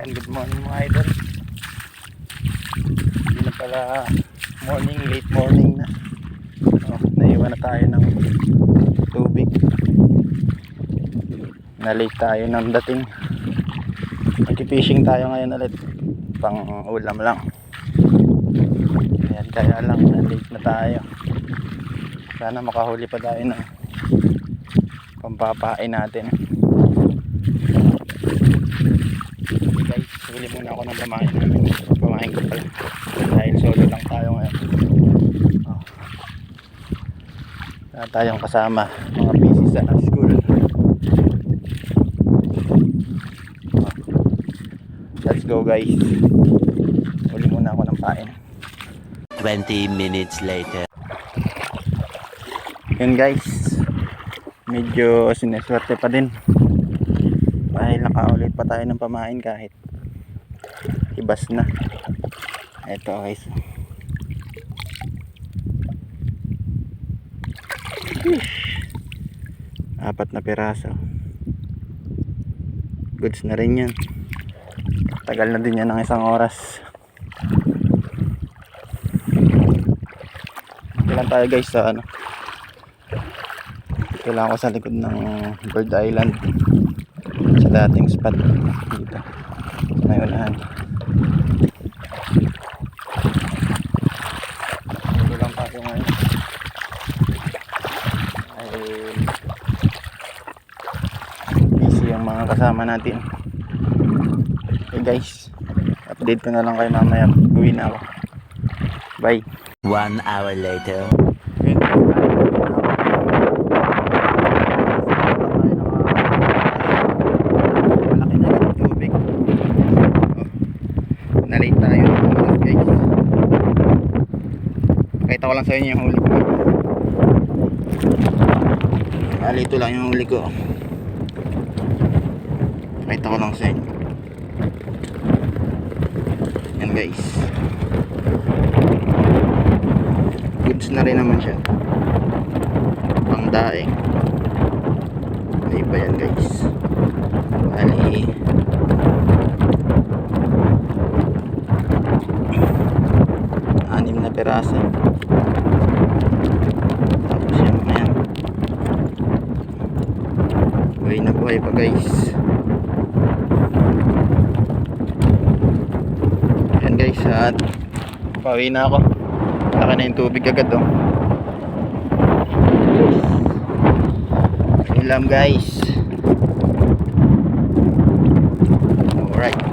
Yan, good morning mga idol. Hindi na pala morning, late morning na. Oh, naiwan na tayo ng tubig. Na late tayo ng dating. Magki-fishing tayo ngayon ulit. Pang ulam lang. Ayan, kaya lang na late na tayo. Sana makahuli pa tayo ng pampapain natin. Okay guys, huli muna ako ng pamain namin. Pamain ko pala. Dahil solo lang tayo ngayon. Oh. Wala tayong kasama. Mga busy sa school. Oh. Let's go guys. Huli muna ako ng pain. 20 minutes later. Yun guys. Medyo sineswerte pa din. Dahil nakaulit pa tayo ng pamain kahit ibas na. Ito guys. Fish. Apat na piraso. Goods na rin yan. Tagal na din yan ng isang oras. Lang tayo guys sa ano. Ito lang ako sa likod ng Bird Island. Dating spot dito. May unahan. Dito lang tayo ngayon. Ay busy yung mga kasama natin. Okay guys. Update ko na lang kayo mamaya. Uwi na ako. Bye. One hour later. Yun, guys, uwi na ako. Malaki na yung tubig. Oh. Nalate tayo ng oras guys. Pakita ko lang sa inyo yung huli ko. Nalito lang yung huli ko. Pakita ko lang sa inyo. Yan guys. Goods na rin naman siya. Pang daing. May iba yan guys. Bali. Anim na peraso. Tapos yan ayan. Buhay pa guys. Yan guys at pauwi na ako. Laki na yung tubig agad oh. Ulam guys. Alright.